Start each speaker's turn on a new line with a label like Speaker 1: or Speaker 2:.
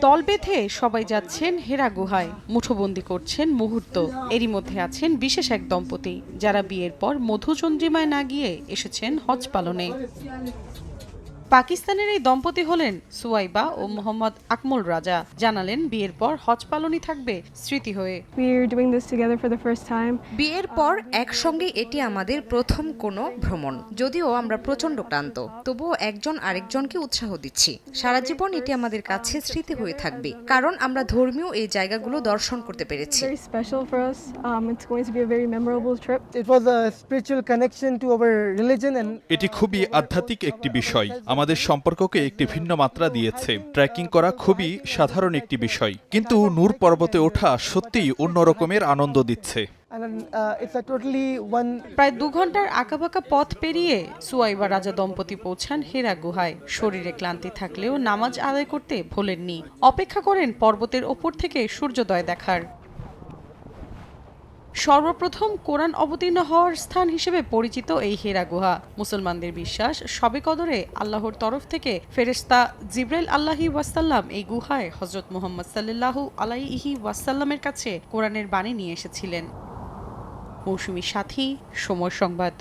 Speaker 1: দল বেঁধে সবাই যাচ্ছেন হেরা গুহায়। মুঠোবন্দি করছেন মুহূর্ত। এরই মধ্যে আছেন বিশেষ এক দম্পতি, যারা বিয়ের পর মধুচন্দ্রিমায় না গিয়ে এসেছেন হজ পালনে। পাকিস্তানের এই দম্পতি হলেন সুয়াইবা ও মোহাম্মদ আকমল রাজা। জানালেন বিয়ের পর হজ পালনই থাকবে স্মৃতি হয়ে।
Speaker 2: বিয়ের পর একসঙ্গে এটি আমাদের প্রথম কোনো ভ্রমণ যদিও আমরা প্রচণ্ড ক্লান্ত। তবুও একজন আরেকজনকে উৎসাহ দিচ্ছি। সারা জীবন এটি আমাদের কাছে স্মৃতি হয়ে থাকবে কারণ আমরা ধর্মীয় এই জায়গাগুলো দর্শন করতে পেরেছি.
Speaker 3: Um,
Speaker 4: এটি খুবই আধ্যাত্মিক একটি বিষয়। আমাদের সম্পর্ককে একটি ভিন্ন মাত্রা দিয়েছে। ট্রেকিং করা খুবই সাধারণ একটি বিষয়। কিন্তু নূর পর্বতে ওঠা সত্যিই অন্যরকমের আনন্দ দিচ্ছে।
Speaker 5: Uh,
Speaker 1: প্রায় দু ঘণ্টার আঁকাবাঁকা পথ পেরিয়ে সুয়াইবা রাজা দম্পতি পৌঁছান হেরা গুহায়। শরীরে ক্লান্তি থাকলেও নামাজ আদায় করতে ভোলেননি। অপেক্ষা করেন পর্বতের ওপর থেকে সূর্যোদয় দেখার। সর্বপ্রথম কোরআন অবতীর্ণ হওয়ার স্থান হিসেবে পরিচিত এই হেরা গুহা। মুসলমানদের বিশ্বাস, সবে কদরে আল্লাহর তরফ থেকে ফেরেস্তা জিব্রাইল আল্লাহি ওয়াসাল্লাম এই গুহায় হজরত মোহাম্মদ সাল্লাল্লাহু আলাইহি ওয়াসাল্লামের কাছে কোরআনের বাণী নিয়ে এসেছিলেন। মৌসুমী সাথী, সময় সংবাদ।